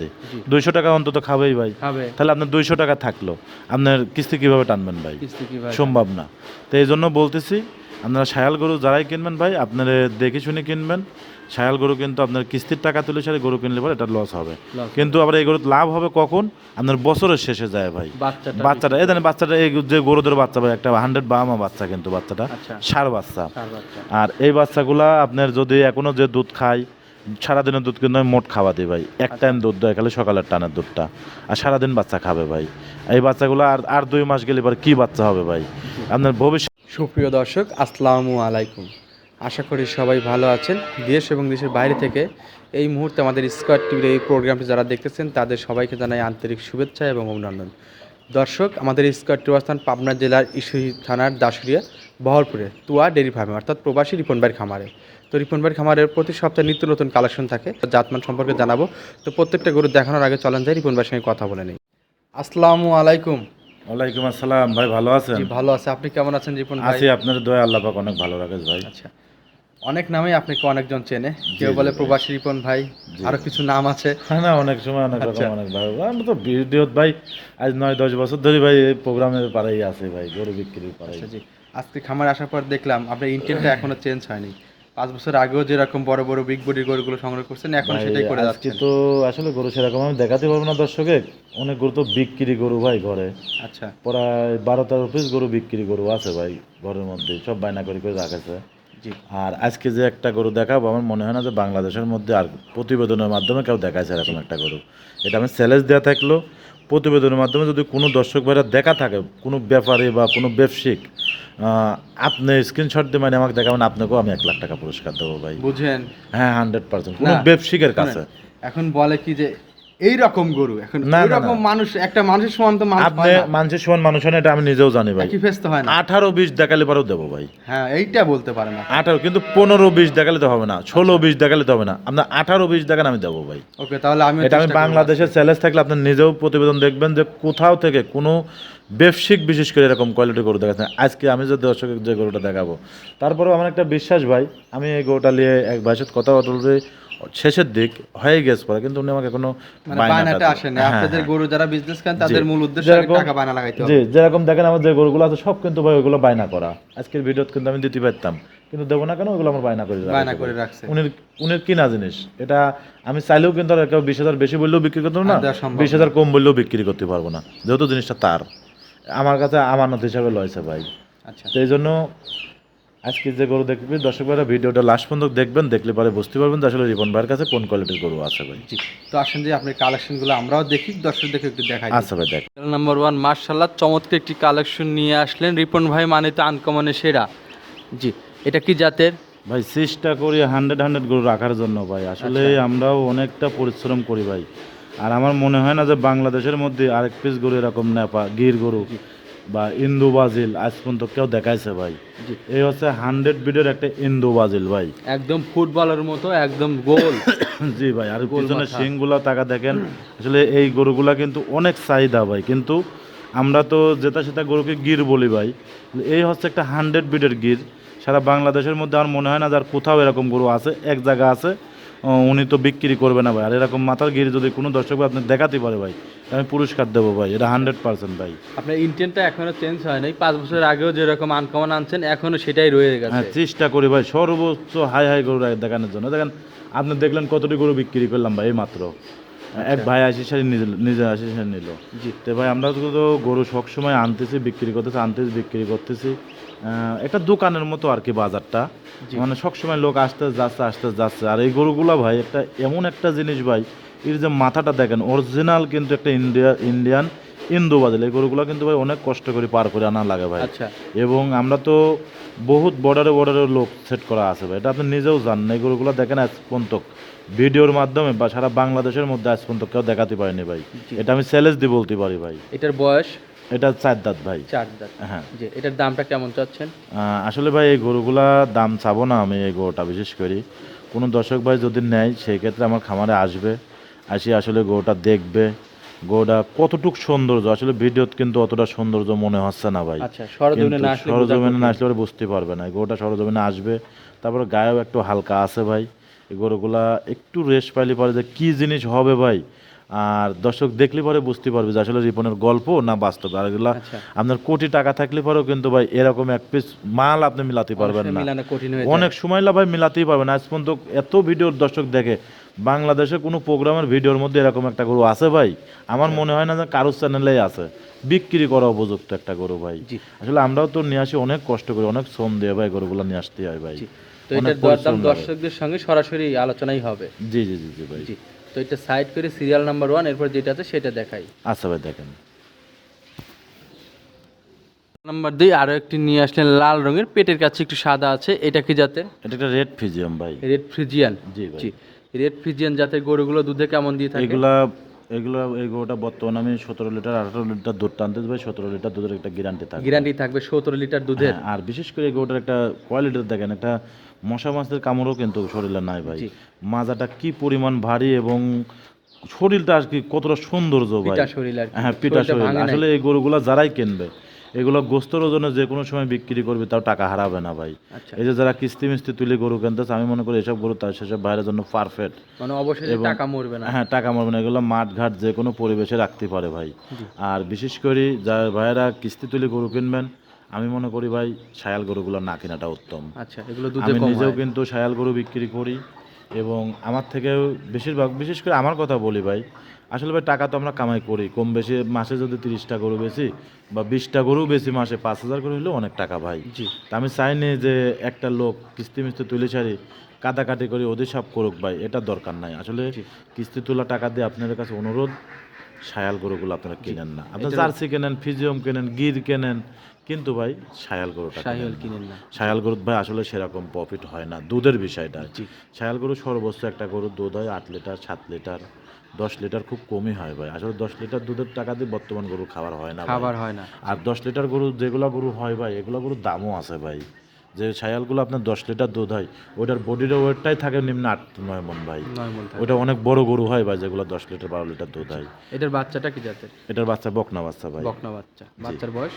দিই দুইশো টাকা অন্তত খাবেই ভাই। তাহলে আপনার দুইশো টাকা থাকল। আপনার কিস্তি কীভাবে টানবেন ভাই? সম্ভব না। তো এই জন্য বলতেছি আপনারা শায়াল গরু যারাই কিনবেন ভাই আপনারা দেখে শুনে কিনবেন। শায়াল গরু কিন্তু আপনার কিস্তির টাকা তুলে সারে গরু কিনলে পরে এটা লস হবে। কিন্তু আবার এই গরুর লাভ হবে কখন? আপনার বছরের শেষে যায় ভাই। বাচ্চাটা। বাচ্চাটা এই বাচ্চাটা এই যে গরুদের বাচ্চা ভাই একটা হান্ড্রেড বামা বাচ্চা কিন্তু বাচ্চাটা। আচ্ছা। সার বাচ্চা। বাচ্চা। আর এই বাচ্চাগুলা আপনার যদি এখনও যে দুধ খায় সারাদিনের দুধ কিন্তু আমি মোট খাওয়া দিই ভাই। এক টাইম দুধ দেয় খালি সকালের টানের দুধটা। আর সারাদিন বাচ্চা খাবে ভাই। এই বাচ্চাগুলো আর আর দুই মাস গেলে এবার কি বাচ্চা হবে ভাই? আপনার ভবিষ্যৎ সুপ্রিয় দর্শক, আসসালামু আলাইকুম। আশা করি সবাই ভালো আছেন। দেশ এবং দেশের বাইরে থেকে এই মুহূর্তে আমাদের স্কোয়ার টিভির এই প্রোগ্রামটি যারা দেখতেছেন, তাদের সবাইকে জানাই আন্তরিক শুভেচ্ছা এবং অভিনন্দন। দর্শক, আমাদের স্কোয়ার টিভি অবস্থান পাবনা জেলার ইসুই থানার দাসুরিয়া বহরপুরে, তুয়া ডেরি ফার্মে, অর্থাৎ প্রবাসী রিপনবাইয়ের খামারে। তো রিপনবাইয়ের খামারের প্রতি সপ্তাহে নিত্য নতুন কালেকশন থাকে। জাতমান সম্পর্কে জানাব। তো প্রত্যেকটা গরু দেখানোর আগে চলেন যাই রিপনবাইয়ের সঙ্গে কথা বলে নিই। আসসালামু আলাইকুম। ওয়ালাইকুম আসসালাম ভাই ভালো আছেন? জি ভালো আছে। আপনি কেমন আছেন রিপন ভাই? আছি আপনার দয়া আল্লাহ পাক অনেক ভালো রাখেস ভাই। আচ্ছা। অনেক নামে আপনাকে অনেকজন চেনে। কেউ বলে প্রবাসী রিপন ভাই আরও কিছু নাম আছে। হ্যাঁ না অনেক সময় অনেক রকম আচ্ছা। অনেক ভাই। আমি তো ভিডিও ভাই আজ নয় দশ বছর ধরে ভাই এই প্রোগ্রামের পাড়াই আছে ভাই গরু বিক্রির পাড়াই। আচ্ছা জি। আজকে খামার আসার পর দেখলাম আপনার ইন্টেনটা এখনও চেঞ্জ হয়নি। পাঁচ বছর আগেও যেরকম বড় বড় বিগ বডি গরুগুলো সংগ্রহ করছেন এখন সেটাই করে যাচ্ছেন। তো আসলে গরু সেরকম আমি দেখাতে পারব না দর্শকে অনেক গরু তো বিক্রি গরু ভাই ঘরে। আচ্ছা। প্রায় বারো তেরো পিস গরু বিক্রি গরু আছে ভাই ঘরের মধ্যে সব বায়না করে করে রাখেছে আর আজকে যে একটা গরু দেখাবো আমার মনে হয় না যে বাংলাদেশের মধ্যে আর প্রতিবেদনের মাধ্যমে কেউ দেখাইছে এরকম একটা গরু। এটা আমি চ্যালেঞ্জ দেওয়া থাকল প্রতিবেদনের মাধ্যমে যদি কোনো দর্শক ভাইরা দেখা থাকে কোনো ব্যাপারে বা কোনো ব্যবসায়িক আহ, আপনি স্ক্রিনশট দিয়ে মানে আমাকে দেখাবেন আপনাকেও আমি এক লাখ টাকা পুরস্কার দেবো ভাই। বুঝেন। হ্যাঁ হান্ড্রেড পার্সেন্ট কোনো ব্যবসায়িকের কাছে। এখন বলে কি যে এই রকম গরু। এখন না, রকম মানুষ একটা মানুষের সমান তো মানুষ আপনি মানুষের সমান মানুষ এটা আমি নিজেও জানি ভাই। একই ফেস হয় না। আঠারো বিশ দেখালে পরেও দেবো ভাই। হ্যাঁ এইটা বলতে পারে না আঠারো কিন্তু পনেরো বিশ দেখালে তো হবে না। ষোলো বিশ দেখালে তো হবে না। আপনার আঠারো বিশ দেখান আমি দেবো ভাই। ওকে তাহলে আমি এটা আমি বাংলাদেশের চ্যালেঞ্জ থাকলে আপনি নিজেও প্রতিবেদন দেখবেন যে কোথাও থেকে কোনো ব্যবসায়িক বিশেষ করে এরকম কোয়ালিটি গরু দেখাচ্ছেন আজকে আমি যে দর্শকের যে গরুটা দেখাবো তারপরেও আমার একটা বিশ্বাস ভাই আমি এই গরুটা নিয়ে এক ভাইয়ের কথা বলতে শেষের দিক হয়ে গেছে পরে কিন্তু উনি আমাকে কোনো মানে বায়নাটা আসে না হ্যাঁ, আপনাদের হ্যাঁ। গরু যারা বিজনেস করেন তাদের মূল উদ্দেশ্য টাকা বায়না লাগাইতে হবে। জি যেরকম দেখেন আমার যে গরুগুলো আছে সব কিন্তু ভাই ওগুলো বায়না করা। আজকের ভিডিওত কিন্তু আমি দিতে পারতাম। কিন্তু দেবো না কেন ওগুলো আমার বায়না করে রাখা বায়না করে। রাখছে। উনির উনির কিনা জিনিস? এটা আমি চাইলেও কিন্তু আর কেউ বিশ হাজার বেশি বললেও বিক্রি করতে পারব না। বিশ হাজার কম বললেও বিক্রি করতে পারব না। যেহেতু জিনিসটা তার। আমার কাছে আমানত হিসাবে লয়েছে ভাই। আচ্ছা। তো এই জন্য আজকে যে গরু দেখবি দর্শক ভাইরা ভিডিওটা লাস্ট পর্যন্ত দেখবেন দেখলে পরে বুঝতে পারবেন যে আসলে রিপন ভাইয়ের কাছে কোন কোয়ালিটির গরু আছে ভাই। জি তো আসেন যে আপনার কালেকশনগুলো আমরাও দেখি দর্শক দেখে একটু দেখাই। আচ্ছা ভাই দেখ নাম্বার ওয়ান মার্শাল্লাহ চমৎকার একটি কালেকশন নিয়ে আসলেন রিপন ভাই মানে তো আনকমনে সেরা। জি এটা কি জাতের? ভাই চেষ্টা করি হান্ড্রেড হান্ড্রেড গরু রাখার জন্য ভাই। আসলে আচ্ছা। আমরাও অনেকটা পরিশ্রম করি ভাই। আর আমার মনে হয় না যে বাংলাদেশের মধ্যে আরেক পিস গরু এরকম নেপা গির গরু। বা ইন্দু বাজিল আজ পর্যন্ত কেউ দেখাইছে ভাই। এই হচ্ছে হান্ড্রেড বিডের একটা ইন্দু বাজিল ভাই। একদম ফুটবলের মতো একদম গোল। জি ভাই আর পিছনে। শিংগুলা টাকা দেখেন আসলে এই গরুগুলা কিন্তু অনেক চাহিদা ভাই কিন্তু আমরা তো যেটা সেটা গরুকে গির বলি ভাই। এই হচ্ছে একটা হান্ড্রেড বিডের গির সারা বাংলাদেশের মধ্যে আমার মনে হয় না যার কোথাও এরকম গরু আছে এক জায়গা আছে। উনি তো বিক্রি করবে না ভাই। আর এরকম মাথার গির যদি কোনো দর্শক ভাই আপনি দেখাতে পারে ভাই আমি পুরস্কার দেবো ভাই এটা হান্ড্রেড পার্সেন্ট ভাই। আপনার ইন্টেনটা এখনও চেঞ্জ হয় নাই পাঁচ বছর আগেও যেরকম আনকমন আনছেন এখনও সেটাই রয়ে গেছে। হ্যাঁ চেষ্টা করি ভাই সর্বোচ্চ হাই হাই গরু দেখানোর জন্য। দেখেন আপনি দেখলেন কতটি গরু বিক্রি করলাম ভাই এই মাত্র এক ভাই আশি সারি নিজে আশি সারি নিল। জি। তো ভাই আমরা তো গরু সবসময় আনতেছি বিক্রি করতেছি আনতেছি বিক্রি করতেছি। একটা দোকানের মতো আর কি বাজারটা। মানে সবসময় লোক আসতে যাচ্ছে আসতে যাচ্ছে। আর এই গরুগুলো ভাই একটা এমন একটা জিনিস ভাই এর যে মাথাটা দেখেন অরিজিনাল কিন্তু একটা ইন্ডিয়া ইন্ডিয়ান ইন্দু বাজার। এই গরুগুলো কিন্তু ভাই অনেক কষ্ট করে পার করে আনা লাগে ভাই। আচ্ছা। এবং আমরা তো বহুত বর্ডারে বর্ডারে লোক সেট করা আছে ভাই। এটা আপনি নিজেও জানেন এই গরুগুলো দেখেন আজ পর্যন্ত ভিডিওর মাধ্যমে বা সারা বাংলাদেশের মধ্যে আজ পর্যন্ত কেউ দেখাতে পারেনি ভাই। এটা আমি চ্যালেঞ্জ দিয়ে বলতে পারি ভাই। এটার বয়স? এটা চার দাঁত ভাই। চার দাঁত। হ্যাঁ। জি এটার দামটা কেমন চাচ্ছেন? আসলে ভাই এই গরুগুলা দাম চাবো না আমি এই গরুটা বিশেষ করি। কোনো দর্শক ভাই যদি নেয় সেই ক্ষেত্রে আমার খামারে আসবে আসি আসলে গরুটা দেখবে। গরুটা কতটুক সৌন্দর্য আসলে ভিডিওত কিন্তু অতটা সৌন্দর্য মনে হচ্ছে না ভাই। আচ্ছা সরজমিনে না আসলে না আসলে ওরা বুঝতে পারবে না। গরুটা সরজমিনে আসবে তারপরে গায়েও একটু হালকা আছে ভাই। এই গরুগুলা একটু রেস্ট পাইলে পারে যে কী জিনিস হবে ভাই আর দর্শক দেখলে পরে বুঝতে পারবে যে আসলে রিপনের গল্প না বাস্তব। আর এগুলা আচ্ছা। আপনার কোটি টাকা থাকলে পরেও কিন্তু ভাই এরকম এক পিস মাল আপনি মিলাতে পারবেন না। অনেক সময় ভাই মিলাতেই পারবেন। আজ পর্যন্ত এত ভিডিওর দর্শক দেখে বাংলাদেশে কোনো প্রোগ্রামের ভিডিওর মধ্যে এরকম একটা গরু আছে ভাই? আমার মনে হয় না যে কারোর চ্যানেলেই আছে। বিক্রি করা উপযুক্ত একটা গরু ভাই। আসলে আমরাও তো নিয়ে আসি অনেক কষ্ট করে অনেক শ্রম দিয়ে ভাই গরুগুলো নিয়ে আসতে হয় ভাই। তো অনেক দরদাম দর্শকদের সঙ্গে সরাসরি আলোচনাই হবে। জি জি জি জি ভাই। তো এটা সাইড করে সিরিয়াল নাম্বার ওয়ান এরপর যেটা আছে সেটা দেখাই। আচ্ছা ভাই দেখেন। নাম্বার দুই আরও একটি নিয়ে আসলেন লাল রঙের পেটের কাছে একটু সাদা আছে এটা কি জাতের? এটা একটা রেড ফিজিয়াম ভাই। রেড ফ্রিজিয়ান জি জি রেড ফ্রিজিয়ান জাতের গরুগুলো দুধে কেমন দিয়ে থাকে? এগুলা এগুলা এই গরুটা বর্তমানে আমি সতেরো লিটার আঠারো লিটার দুধ টানতে ভাই সতেরো লিটার দুধের একটা গ্যারান্টি থাকে গ্যারান্টি থাকবে সতেরো লিটার দুধের? হ্যাঁ, আর বিশেষ করে এই গরুটার একটা কোয়ালিটি দেখেন একটা মশা মাছের কামড়ও কিন্তু শরীরে নাই ভাই। মাজাটা কি পরিমাণ ভারী এবং শরীরটা আর কি কতটা সৌন্দর্য ভাই। হ্যাঁ পিটা শরীর। আসলে এই গরুগুলা যারাই কিনবে এগুলো গোস্তর ওজনে যে কোনো সময় বিক্রি করবে তাও টাকা হারাবে না ভাই। আচ্ছা। এই যে যারা কিস্তি মিস্তি তুলে গরু কিনতেছে আমি মনে করি এসব গরু তার সেসব বাইরের জন্য পারফেক্ট মানে অবশ্যই টাকা মরবে না। হ্যাঁ টাকা মরবে না এগুলো মাঠ ঘাট যে কোনো পরিবেশে রাখতে পারে ভাই। আর বিশেষ করে যারা ভাইয়েরা কিস্তি তুলে গরু কিনবেন আমি মনে করি ভাই সায়াল গরুগুলো না কেনাটা উত্তম। আচ্ছা এগুলো দুধে আমি নিজেও কিন্তু সায়াল গরু বিক্রি করি এবং আমার থেকেও বেশিরভাগ বিশেষ করে আমার কথা বলি ভাই আসলে ভাই টাকা তো আমরা কামাই করি। কম বেশি মাসে যদি তিরিশটা গরু বেশি বা বিশটা গরু বেশি মাসে পাঁচ হাজার করে হলেও অনেক টাকা ভাই। জি। তা আমি চাইনি যে একটা লোক কিস্তি মিস্তি তুলে ছাড়ি কাটাকাটি করে ওদের সব করুক ভাই এটা দরকার নাই। আসলে কিস্তি তোলা টাকা দিয়ে আপনাদের কাছে অনুরোধ সায়াল গরুগুলো আপনারা কিনেন না। আপনার জার্সি কেনেন ফিজিয়ম কেনেন গির কেনেন কিন্তু ভাই সায়াল গরুটা শায়াল কিনেন না। শায়াল গরু ভাই আসলে সেরকম প্রফিট হয় না। দুধের বিষয়টা শায়াল সায়াল গরু সর্বোচ্চ একটা গরুর দুধ হয় আট লিটার সাত লিটার দশ লিটার খুব কমই হয় ভাই। আসলে দশ লিটার দুধের টাকা দিয়ে বর্তমান গরু খাবার হয় না খাবার হয় না। আর দশ লিটার গরু যেগুলো গরু হয় ভাই এগুলো গরুর দামও আছে ভাই। যে ছায়ালগুলো আপনার দশ লিটার দুধ হয় ওটার বডির ওয়েটটাই থাকে নিম্ন আট নয় মন ভাই ওটা অনেক বড় গরু হয় ভাই যেগুলো দশ লিটার বারো লিটার দুধ হয়। এটার বাচ্চাটা কি জাতের? এটার বাচ্চা বকনা বাচ্চা ভাই। বকনা বাচ্চা। বাচ্চার বয়স?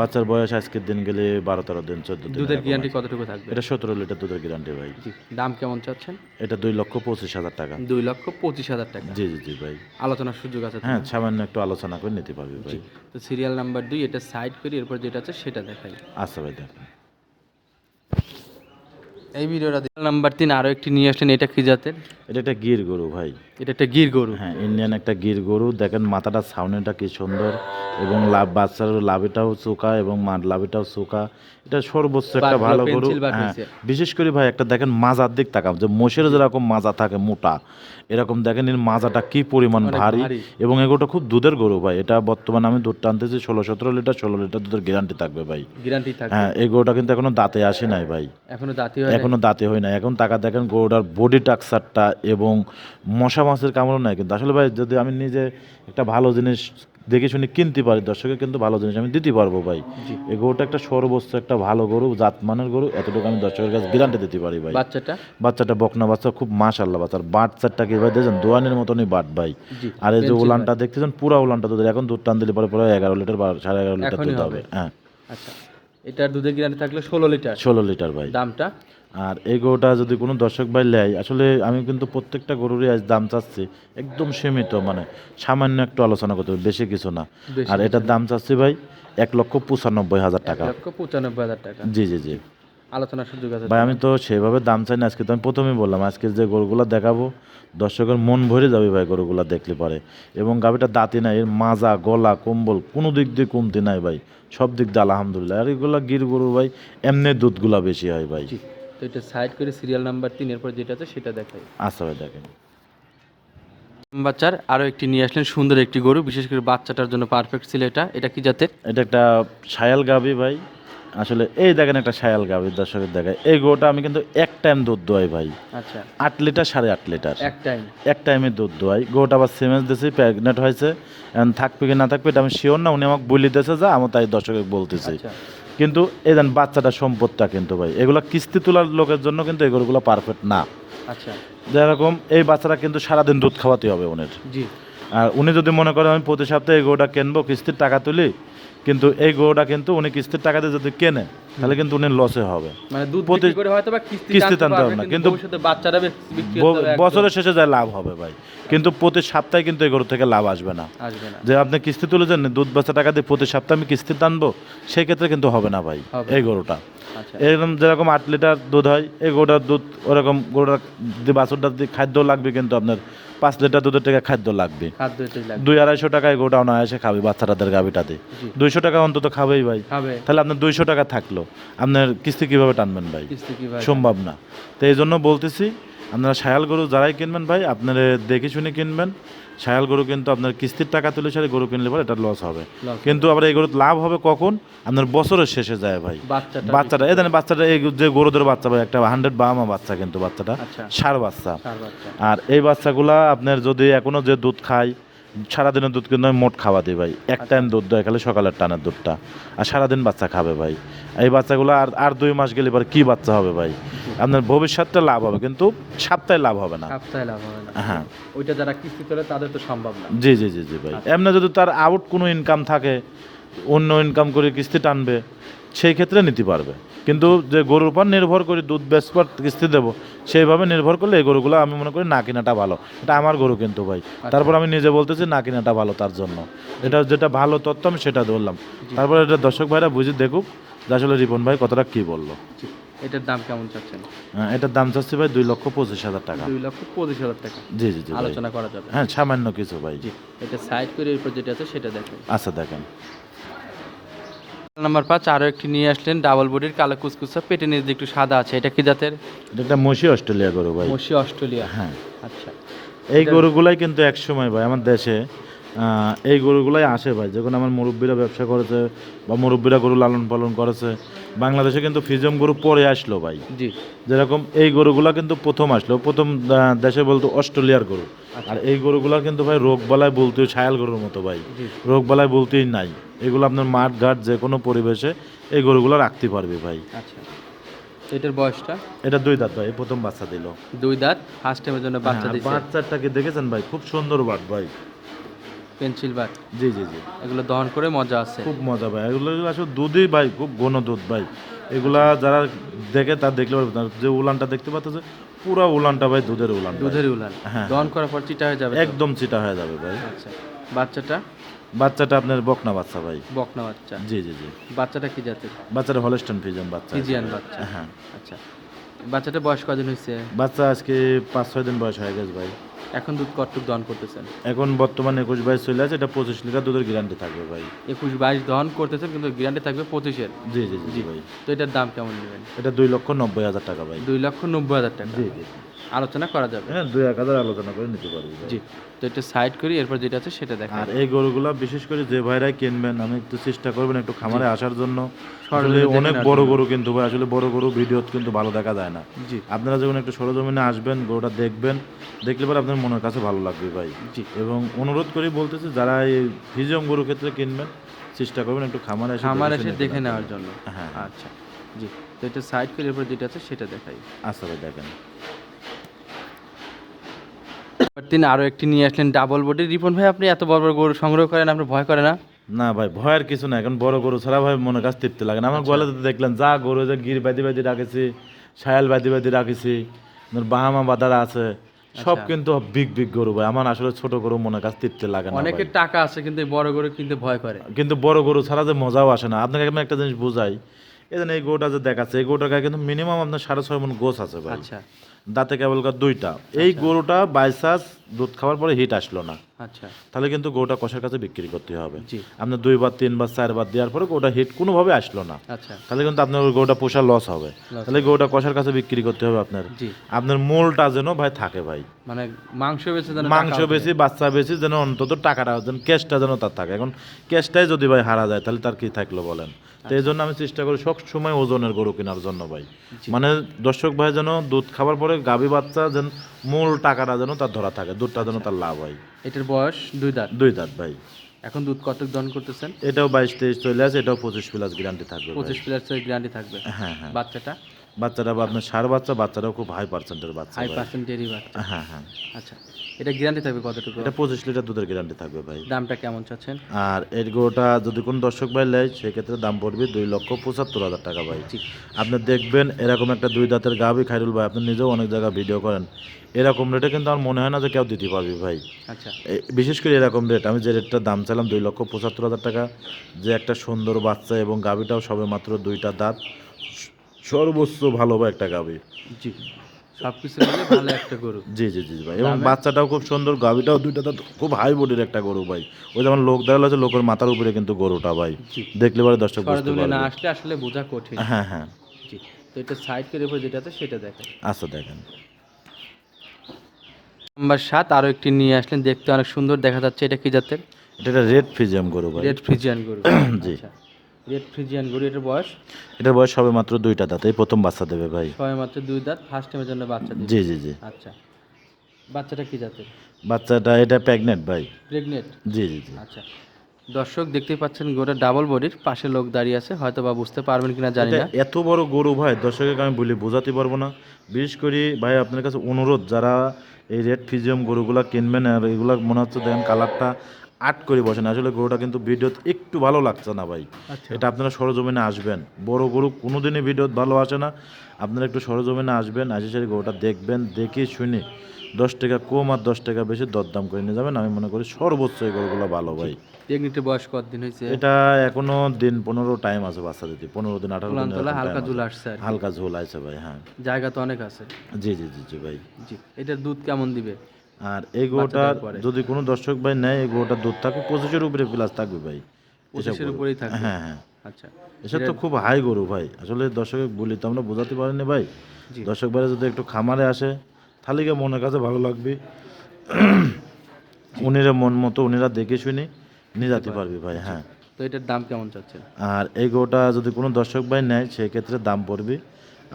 বাচ্চার বয়স আজকের দিন গেলে বারো তেরো দিন চোদ্দ দিন দুধের গ্যারান্টি কতটুকু থাকবে? এটা সতেরো লিটার দুধের গ্যারান্টি ভাই। জি। দাম কেমন চাচ্ছেন? এটা দুই লক্ষ পঁচিশ হাজার টাকা। দুই লক্ষ পঁচিশ হাজার টাকা। জি জি জি ভাই। আলোচনার সুযোগ আছে হ্যাঁ সামান্য একটু আলোচনা করে নিতে পারবে ভাই। তো সিরিয়াল নাম্বার দুই এটা সাইড করি এরপর যেটা আছে সেটা দেখাই। আচ্ছা ভাই দেখেন। এই ভিডিওটা নাম্বার তিন আরও একটি নিয়ে আসলেন, এটা কি জাতের? এটা একটা গির গরু, ভাই। এটা একটা গির গরু। হ্যাঁ ইন্ডিয়ান একটা গির গরু। দেখেন মাথাটা ছাউনিটা কি সুন্দর। এবং লাভ বাচ্চার লাভিটাও চোকা এবং মাঠ লাভিটাও চোকা এটা সর্বোচ্চ একটা ভালো গরু। হ্যাঁ। বিশেষ করে ভাই একটা দেখেন মাজার দিক তাকাম যে মোষের যেরকম মাজা থাকে মোটা এরকম দেখেন এর মাজাটা কি পরিমাণ ভারী। এবং এগুলোটা খুব দুধের গরু ভাই। এটা বর্তমানে আমি দুধ টানতেছি ষোলো সতেরো লিটার ষোলো লিটার দুধের গ্যারান্টি থাকবে ভাই। গ্যারান্টি থাকে হ্যাঁ এই গরুটা কিন্তু এখনও দাঁতে আসে নাই ভাই। এখনও দাঁতি এখনও দাঁতে হয় না এখন টাকা দেখেন গরুটার বডি টাকচারটা এবং মশা মাছের কামড় নাই কিন্তু। আসলে ভাই যদি আমি নিজে একটা ভালো জিনিস দেখে শুনে কিনতে পারি দর্শকের কিন্তু ভালো জিনিস আমি দিতে পারব ভাই। এই গরুটা একটা সর্বোচ্চ একটা ভালো গরু জাতমানের গরু এতটুকু আমি দর্শকের কাছে গ্যারান্টি দিতে পারি ভাই। বাচ্চাটা? বাচ্চাটা বকনা বাচ্চা খুব মাশাল্লাহ বাচ্চার বাট চারটা কি ভাই দেখছেন? দোয়ানের মতনই বাট ভাই। আর এই যে উলানটা দেখতেছেন পুরা উলানটা দুধের। এখন দুধ টান দিলে পরে পরে এগারো লিটার বা সাড়ে এগারো লিটার দুধ হবে। হবে হ্যাঁ। আচ্ছা। এটার দুধের গ্যারান্টি থাকলে ষোলো লিটার। ষোলো লিটার ভাই। দামটা? আর এই গরুটা যদি কোনো দর্শক ভাই নেয় আসলে আমি কিন্তু প্রত্যেকটা গরুরই আজ দাম চাচ্ছি একদম সীমিত মানে সামান্য একটু আলোচনা করতে হবে বেশি কিছু না। আর এটার দাম চাচ্ছি ভাই এক লক্ষ পঁচানব্বই হাজার টাকা। পঁচানব্বই হাজার টাকা। জি জি জি। আলোচনার সুযোগ আছে ভাই আমি তো সেভাবে দাম চাই না আজকে তো আমি প্রথমেই বললাম আজকে যে গরুগুলো দেখাবো দর্শকের মন ভরে যাবে ভাই গরুগুলো দেখলে পারে। এবং গাভিটা দাঁতি নাই এর মাজা গলা কম্বল কোনো দিক দিয়ে কমতি নাই ভাই সব দিক দিয়ে আলহামদুলিল্লাহ। আর এগুলো গির গরু ভাই এমনি দুধগুলা বেশি হয় ভাই। তো এটা সাইড করে সিরিয়াল নাম্বার তিন এরপর যেটা আছে সেটা দেখাই। আচ্ছা ভাই দেখেন। বাচ্চার আরও একটি নিয়ে আসলেন সুন্দর একটি গরু বিশেষ করে বাচ্চাটার জন্য পারফেক্ট ছিল এটা। এটা কি জাতের? এটা একটা সায়াল গাভি ভাই। আসলে এই দেখেন একটা সায়াল গাভি দর্শকের দেখায়। এই গরুটা আমি কিন্তু এক টাইম দুধ দোয়াই ভাই। আচ্ছা। আট লিটার সাড়ে আট লিটার। এক টাইম এক টাইমে দুধ দোয়াই। গরুটা আবার সিমেন্স দিয়েছি প্রেগনেন্ট হয়েছে। এখন থাকবে কি না থাকবে এটা আমি শিওর না উনি আমাকে বলি দিয়েছে যা আমি তাই দর্শকে বলতেছি। আচ্ছা। কিন্তু এই দেন বাচ্চাটা সম্পদটা কিন্তু ভাই এগুলো কিস্তি তোলার লোকের জন্য কিন্তু এগুলোগুলো পারফেক্ট না। আচ্ছা। যেরকম এই বাচ্চাটা কিন্তু সারাদিন দুধ খাওয়াতে হবে ওনের জি। আর উনি যদি মনে করেন আমি প্রতি সপ্তাহে এগুলোটা গরুটা কিনবো কিস্তির টাকা তুলি কিন্তু এই গরুটা কিন্তু উনি কিস্তির টাকা দিয়ে যদি কেনে তাহলে কিন্তু উনি লসে হবে। মানে দুধ বিক্রি করে হয়তো বা কিস্তি টানতে হবে না, কিন্তু বাচ্চারা বছরের শেষে যায় লাভ হবে ভাই। কিন্তু প্রতি সপ্তাহে কিন্তু এই গরু থেকে লাভ আসবে না। আসবে না। যে আপনি কিস্তি তুলে দেন দুধ বেচা টাকা দিয়ে প্রতি সপ্তাহে আমি কিস্তি টানবো সেই ক্ষেত্রে কিন্তু হবে না ভাই এই গরুটা। আচ্ছা। এরকম যেরকম আট লিটার দুধ হয় এই গরুটার দুধ ওরকম গরুটার যে বাছুরটার দিয়ে খাদ্য লাগবে কিন্তু আপনার পাঁচ লিটার দুধের থেকে খাদ্য লাগবে। দুই আড়াইশো টাকায় গোটা এসে খাবে বাচ্চাটাদের গাভিটাতে। দুইশো টাকা অন্তত খাবেই ভাই। তাহলে আপনার দুইশো টাকা থাকল। আপনার কিস্তি কীভাবে টানবেন ভাই? কিস্তি সম্ভব না। তো এই জন্য বলতেছি আপনারা শায়াল গরু যারাই কিনবেন ভাই আপনারা দেখে শুনে কিনবেন। শায়াল গরু কিন্তু আপনার কিস্তির টাকা তুলে সারে গরু কিনলে পরে এটা লস হবে। কিন্তু আবার এই গরুর লাভ হবে কখন? আপনার বছরের শেষে যায় ভাই। বাচ্চাটা। বাচ্চাটা এই বাচ্চাটা এই যে গরুদের বাচ্চা ভাই একটা হান্ড্রেড বাহামা বাচ্চা কিন্তু বাচ্চাটা। আচ্ছা। সার বাচ্চা। সার বাচ্চা। আর এই বাচ্চাগুলা আপনার যদি এখনও যে দুধ খায় সারাদিনের দুধ কিন্তু আমি মোট খাওয়া দিই ভাই। এক টাইম দুধ দেয় খালি সকালের টানের দুধটা। আর সারাদিন বাচ্চা খাবে ভাই। এই বাচ্চাগুলো আর আর দুই মাস গেলে এবার কি বাচ্চা হবে ভাই? আপনার ভবিষ্যৎটা লাভ হবে কিন্তু সপ্তাহে লাভ হবে না। সপ্তাহে লাভ হবে না। হ্যাঁ। ওইটা যারা কিস্তি তোলে তাদের তো সম্ভব না। জি জি জি জি ভাই। এমনি যদি তার আউট কোনো ইনকাম থাকে অন্য ইনকাম করে কিস্তি টানবে সেই ক্ষেত্রে নিতে পারবে। কিন্তু যে গরুর উপর নির্ভর করে দুধ বেচবার কিস্তি দেবো সেইভাবে নির্ভর করলে এই গরুগুলো আমি মনে করি না কিনাটা ভালো। এটা আমার গরু কিন্তু ভাই। তারপর আমি নিজে বলতেছি না কিনাটা ভালো তার জন্য। এটা যেটা ভালো তথ্য আমি সেটা ধরলাম। তারপর এটা দর্শক ভাইরা বুঝে দেখুক যে আসলে রিপন ভাই কতটা কী বলল। এটার দাম কেমন চাচ্ছেন? হ্যাঁ, এটার দাম চাচ্ছি ভাই দুই লক্ষ পঁচিশ হাজার টাকা। দুই লক্ষ পঁচিশ হাজার টাকা। জি জি জি আলোচনা করা যাবে। হ্যাঁ সামান্য কিছু ভাই। জি এটা সাইড করে এরপর যেটা আছে সেটা দেখেন। আচ্ছা দেখেন। নাম্বার পাঁচ আরও একটি নিয়ে আসলেন ডাবল বডির কালো কুচকুচা পেটে একটু সাদা আছে এটা কি জাতের? এটা মসি অস্ট্রেলিয়া গরু ভাই। মসি অস্ট্রেলিয়া। হ্যাঁ। আচ্ছা। এই গরুগুলাই কিন্তু এক সময় ভাই আমার দেশে এই গরুগুলাই আসে ভাই। যখন আমার মুরব্বীরা ব্যবসা করেছে বা মুরব্বীরা গরু লালন পালন করেছে বাংলাদেশে কিন্তু ফিজম গরু পরে আসলো ভাই। জি। যেরকম এই গরুগুলা কিন্তু প্রথম আসলো। প্রথম দেশে বলতো অস্ট্রেলিয়ার গরু। আর এই গরুগুলা কিন্তু ভাই রোগ বালায় বলতে ছায়াল গরুর মতো ভাই। রোগ বালায় বলতেই নাই। এগুলো আপনার মাঠ ঘাট যে কোনো পরিবেশে এই গরুগুলো রাখতে পারবে ভাই। আচ্ছা। এটার বয়সটা? এটা দুই দাঁত ভাই প্রথম বাচ্চা দিল। দুই দাঁত? ফার্স্ট টাইমের জন্য বাচ্চা হ্যাঁ, বাচ্চাটাকে দেখেছেন ভাই? খুব সুন্দর বাট ভাই। পেন্সিল বার জি জি জি। এগুলো দহন করে মজা আছে। খুব মজা ভাই। এগুলো আসলে দুধই ভাই খুব ঘন দুধ ভাই। এগুলা যারা দেখে তার দেখলে পারবে না। যে উলানটা দেখতে পাচ্ছে পুরো উলানটা ভাই দুধের উলান দুধের উলান। হ্যাঁ। দহন করার পর চিটা হয়ে যাবে একদম চিটা হয়ে যাবে ভাই। আচ্ছা। বাচ্চাটা? বাচ্চাটা আপনার বকনা বাচ্চা ভাই। বকনা বাচ্চা। জি জি জি। বাচ্চাটা কি জাতের? বাচ্চাটা হলস্টন ফিজন বাচ্চা। ফিজিয়ান বাচ্চা। হ্যাঁ। আচ্ছা। বাচ্চাটা বয়স কদিন হয়েছে বাচ্চা আজকে পাঁচ ছয় দিন বয়স হয়ে গেছে ভাই। এখন দুধ কটটুক দহন করতেছেন। এখন বর্তমানে একুশ বাইশ চলে আছে এটা পঁচিশ লিটার দুধের গ্যারান্টি থাকবে ভাই। একুশ বাইশ দহন করতেছেন কিন্তু গ্যারান্টি থাকবে পঁচিশের। জি জি জি জি ভাই। তো এটার দাম কেমন নেবেন? এটা দুই লক্ষ নব্বই হাজার টাকা ভাই। দুই লক্ষ নব্বই হাজার টাকা। জি জি আলোচনা করা যাবে। হ্যাঁ দুই এক হাজার আলোচনা করে নিতে পারব জি। তো এটা সাইড করি এরপর যেটা আছে সেটা দেখা আর এই গরুগুলা বিশেষ করে যে ভাইরাই কিনবেন আমি একটু চেষ্টা করবেন একটু খামারে আসার জন্য। আসলে অনেক বড় গরু কিন্তু ভাই আসলে বড় গরু ভিডিও কিন্তু ভালো দেখা যায় না। জি। আপনারা যখন একটু সরজমিনে আসবেন গরুটা দেখবেন দেখলে পরে আপনার মনের কাছে ভালো লাগবে ভাই। জি। এবং অনুরোধ করি বলতেছি যারা এই ফিজিয়ম গরু ক্ষেত্রে কিনবেন চেষ্টা করবেন একটু খামারে এসে খামার দেখে এসে দেখে নেওয়ার জন্য। জন্য হ্যাঁ। আচ্ছা। জি। তো এটা সাইড করে এরপর যেটা আছে সেটা দেখাই। আচ্ছা ভাই দেখেন। তিনি আরও একটি নিয়ে আসলেন ডাবল বডি রিপন ভাই আপনি এত বড় বড় গরু সংগ্রহ করেন আপনার ভয় করে না? না ভাই ভয়ের কিছু না এখন বড় গরু ছাড়া ভাই মনে কাছে তৃপ্তি লাগে না। আমার গোয়ালে দেখলেন যা গরু যে গির বাদি বাদি রাখেছি সায়াল বাদি বাদি রাখেছি বাহামা বাদারা আছে সব কিন্তু বিগ বিগ গরু ভাই। আমার আসলে ছোট গরু মনে কাছে তৃপ্তি লাগে না। অনেকের টাকা আছে কিন্তু বড় গরু কিনতে ভয় করে। কিন্তু বড় গরু ছাড়া যে মজাও আসে না। আপনাকে আমি একটা জিনিস বুঝাই এই জন্য এই গরুটা যে দেখাচ্ছে এই গরুটার গায়ে কিন্তু মিনিমাম আপনার সাড়ে ছয় মন গোছ আছে ভাই। আচ্ছা। দাঁতে কেবল কার দুইটা। এই গরুটা বাইচান্স দুধ খাওয়ার পরে হিট আসলো না। আচ্ছা। তাহলে কিন্তু গরুটা কষার কাছে বিক্রি করতে হবে। আপনার দুইবার তিনবার চারবার দেওয়ার পরে গরুটা হিট কোনোভাবে আসলো না। আচ্ছা। তাহলে কিন্তু আপনার গরুটা পোষা লস হবে। তাহলে গরুটা কষার কাছে বিক্রি করতে হবে আপনার। আপনার মূলটা যেন ভাই থাকে ভাই। মানে মাংস বেশি যেন মাংস বেশি বাচ্চা বেশি যেন অন্তত টাকাটা যেন ক্যাশটা যেন তার থাকে। এখন ক্যাশটাই যদি ভাই হারা যায় তাহলে তার কি থাকল বলেন? তো এই জন্য আমি চেষ্টা করি সব সময় ওজনের গরু কেনার জন্য ভাই। মানে দর্শক ভাই যেন দুধ খাবার পরে গাভী বাচ্চা যেন মূল টাকাটা যেন তার ধরা থাকে দুধটা যেন তার লাভ হয়। এটার বয়স দুই দাঁত? দুই দাঁত ভাই। এখন দুধ কত দন করতেছেন? এটাও বাইশ তেইশ চলে আসে এটাও পঁচিশ প্লাস গ্যারান্টি থাকবে পঁচিশ প্লাস গ্যারান্টি থাকবে। হ্যাঁ হ্যাঁ। বাচ্চাটা? বাচ্চাটা বা আপনার সার বাচ্চা বাচ্চাটাও খুব হাই পার্সেন্টের বাচ্চা হাই। পার্সেন্টেরই বাচ্চা। হ্যাঁ হ্যাঁ আচ্ছা এটা গ্যারান্টি থাকবে কতটুকু? এটা পঁচিশ লিটার দুধের গ্যারান্টি থাকবে ভাই। দামটা কেমন চাচ্ছেন? আর এর গরুটা যদি কোনো দর্শক ভাই নেয় সেক্ষেত্রে দাম পড়বে দুই লক্ষ পঁচাত্তর হাজার টাকা ভাই। আপনি দেখবেন এরকম একটা দুই দাঁতের গাভি খাইরুল ভাই আপনি নিজেও অনেক জায়গায় ভিডিও করেন। এরকম রেটে কিন্তু আমার মনে হয় না যে কেউ দিতে পারবে ভাই। আচ্ছা। বিশেষ করে এরকম রেট আমি যে রেটটা দাম চাইলাম দুই লক্ষ পঁচাত্তর হাজার টাকা যে একটা সুন্দর বাচ্চা এবং গাভিটাও সবে মাত্র দুইটা দাঁত সর্বোচ্চ ভালো একটা গাভি। জি। সব কিছু মিলে ভালো একটা গরু। জি জি জি ভাই। এবং বাচ্চাটাও খুব সুন্দর গাভিটাও দুইটা দাঁত খুব হাই বডির একটা গরু ভাই। ওই যেমন লোক দাঁড়াল আছে লোকের মাথার উপরে কিন্তু গরুটা ভাই। দেখলে পরে দর্শক বুঝতে না আসলে আসলে বোঝা কঠিন। হ্যাঁ হ্যাঁ। জি। তো এটা সাইড করে এরপর যেটা আছে সেটা দেখেন। আচ্ছা দেখেন। নাম্বার সাত আরও একটি নিয়ে আসলেন। দেখতে অনেক সুন্দর দেখা যাচ্ছে। এটা কি জাতের? এটা রেড ফিজিয়াম গরু ভাই। রেড ফ্রিজিয়ান গরু। জি। রেড ফ্রিজিয়ান গরু এটার বয়স? এটার বয়স সবে মাত্র দুইটা দাঁত এই প্রথম বাচ্চা দেবে ভাই। ছয় মাত্র দুই দাঁত ফার্স্ট টাইমের জন্য বাচ্চা দিবে জি জি জি। আচ্ছা। বাচ্চাটা কি জাতের? বাচ্চাটা এটা প্রেগনেন্ট ভাই। প্রেগনেন্ট? জি জি জি। আচ্ছা। দর্শক দেখতেই পাচ্ছেন গরুটা ডাবল বডির পাশে লোক দাঁড়িয়ে আছে হয়তো বা বুঝতে পারবেন কিনা জানি না। এত বড় গরু ভাই দর্শককে আমি বলি বোঝাতে পারব না। বিশেষ করে ভাই আপনার কাছে অনুরোধ যারা এই রেড ফিজিয়াম গরুগুলা কিনবেন আর এগুলা মনে হচ্ছে দেখেন কালারটা আট করে বসেন আসলে গরুটা কিন্তু ভিডিওতে একটু ভালো লাগছে না ভাই। আচ্ছা। এটা আপনারা সরজমিনে আসবেন। বড় গরু কোনোদিনই ভিডিওতে ভালো আসে না। আপনারা একটু সরজমিনে আসবেন আসে সেই গরুটা দেখবেন দেখে শুনে দশ টাকা কম আর দশ টাকা বেশি দরদাম করে নিয়ে যাবেন। আমি মনে করি সর্বোচ্চ এই গরুগুলো ভালো ভাই। প্রেগনেন্টের বয়স কতদিন হয়েছে? এটা এখনও দিন পনেরো টাইম আছে বাচ্চা দিতে। পনেরো দিন আঠারো দিন হালকা ঝুল আসছে হালকা ঝোল আছে ভাই হ্যাঁ। জায়গা তো অনেক আছে। জি জি জি জি ভাই। জি এটার দুধ কেমন দিবে? আর এই পরে। যদি কোনো দর্শক ভাই নেয় এই গরুটার দুধ থাকবে পঁচিশের উপরে প্লাস থাকবে ভাই। পঁচিশের। উপরেই থাকবে? হ্যাঁ হ্যাঁ। আচ্ছা। এসব তো খুব হাই গরু ভাই। আসলে দর্শক বলি তো আমরা বোঝাতে পারিনি ভাই। দর্শক ভাইরা যদি একটু খামারে আসে তাহলে গিয়ে মনের কাছে ভালো লাগবে। উনিরা মন মতো উনিরা দেখে শুনে নিয়ে যেতে পারবি ভাই হ্যাঁ। তো এটার দাম কেমন চাচ্ছেন? আর এই গোটা যদি কোনো দর্শক ভাই নেয় সেক্ষেত্রে দাম পড়বে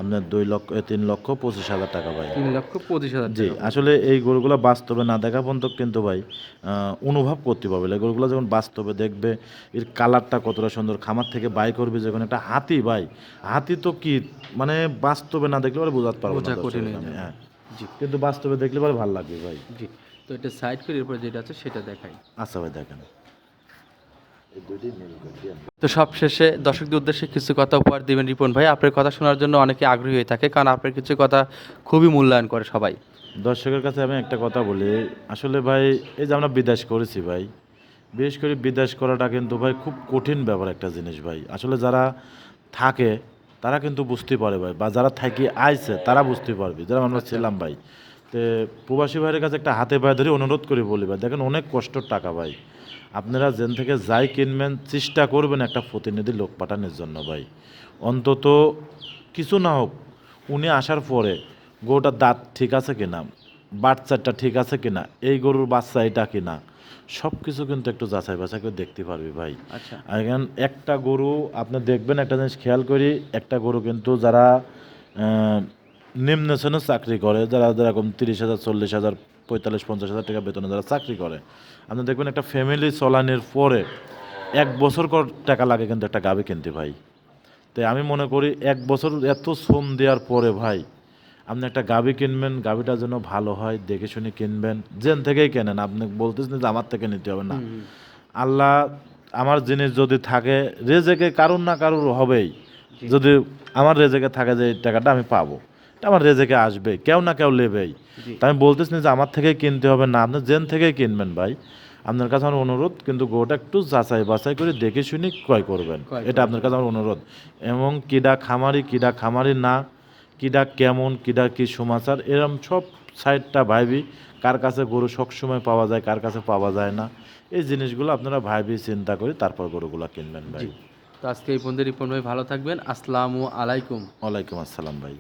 আপনার দুই লক্ষ তিন লক্ষ পঁচিশ হাজার টাকা ভাই। তিন লক্ষ পঁচিশ হাজার জি আসলে এই গরুগুলো বাস্তবে না দেখা পর্যন্ত কিন্তু ভাই অনুভব করতে পারবে এই গরুগুলো যখন বাস্তবে দেখবে এর কালারটা কতটা সুন্দর খামার থেকে বাই করবে যখন একটা হাতি ভাই হাতি তো কি মানে বাস্তবে না দেখলে পরে বোঝাতে পারব হয়ে। হ্যাঁ। জি। কিন্তু বাস্তবে দেখলে পরে ভালো লাগবে ভাই। জি তো এটা সাইড করে এরপর যেটা আছে সেটা দেখাই। আচ্ছা ভাই দেখেন। তো সব শেষে দর্শকদের উদ্দেশ্যে কিছু কথা উপহার দিবেন রিপন ভাই। আপনার কথা শোনার জন্য অনেকে আগ্রহী হয়ে থাকে কারণ আপনার কিছু কথা খুবই মূল্যায়ন করে সবাই। দর্শকের কাছে আমি একটা কথা বলি আসলে ভাই এই যে আমরা বিদেশ করেছি ভাই বিশেষ করে বিদেশ করাটা কিন্তু ভাই খুব কঠিন ব্যাপার একটা জিনিস ভাই। আসলে যারা থাকে তারা কিন্তু বুঝতে পারে ভাই বা যারা থাকি আইছে তারা বুঝতে পারবে। যারা আমরা ছিলাম ভাই তো প্রবাসী ভাইয়ের কাছে একটা হাতে পায়ে ধরে অনুরোধ করে বলি ভাই দেখেন অনেক কষ্টর টাকা ভাই। আপনারা যেন থেকে যাই কিনবেন চেষ্টা করবেন একটা প্রতিনিধি লোক পাঠানোর জন্য ভাই। অন্তত কিছু না হোক উনি আসার পরে গরুটার দাঁত ঠিক আছে কিনা বাচ্চাটা ঠিক আছে কিনা এই গরুর বাচ্চা এটা কিনা সব কিছু কিন্তু একটু যাচাই বাছাই করে দেখতে পারবি ভাই। আচ্ছা। আর এখন একটা গরু আপনি দেখবেন একটা জিনিস খেয়াল করি একটা গরু কিন্তু যারা নিম্ন শ্রেণির চাকরি করে যারা যেরকম তিরিশ হাজার চল্লিশ হাজার পঁয়তাল্লিশ পঞ্চাশ হাজার টাকা বেতনে যারা চাকরি করে। আপনি দেখবেন একটা ফ্যামিলি চলানোর পরে এক বছর কর টাকা লাগে কিন্তু একটা গাভি কিনতে ভাই। তাই আমি মনে করি এক বছর এত শ্রম দেওয়ার পরে ভাই আপনি একটা গাভি কিনবেন গাভিটা যেন ভালো হয় দেখে শুনে কিনবেন যেন থেকেই কেনেন। আপনি বলতেছেন যে আমার থেকে নিতে হবে না। আল্লাহ আমার জিনিস যদি থাকে রেজেকে কারুর না কারুর হবেই। যদি আমার রেজেকে থাকে যে এই টাকাটা আমি পাবো। আমার রেজেকে আসবে কেউ না কেউ নেবেই। জি। তা আমি বলতেছি না যে আমার থেকেই কিনতে হবে না আপনি জেন থেকেই কিনবেন ভাই। আপনার কাছে আমার অনুরোধ কিন্তু গোটা একটু যাচাই বাছাই করে দেখে শুনে ক্রয় করবেন। এটা আপনার কাছে আমার অনুরোধ। এবং কিডা খামারি কিডা খামারি না কিডা কেমন কিডা কি সমাচার এরম সব সাইডটা ভাইবি কার কাছে গরু সবসময় পাওয়া যায় কার কাছে পাওয়া যায় না এই জিনিসগুলো আপনারা ভাইবি চিন্তা করে তারপর গরুগুলো কিনবেন ভাই। তো আজকে এই পর্যন্ত রিপন ভাই ভালো থাকবেন। আসসালামু আলাইকুম। ওয়ালাইকুম আসসালাম ভাই।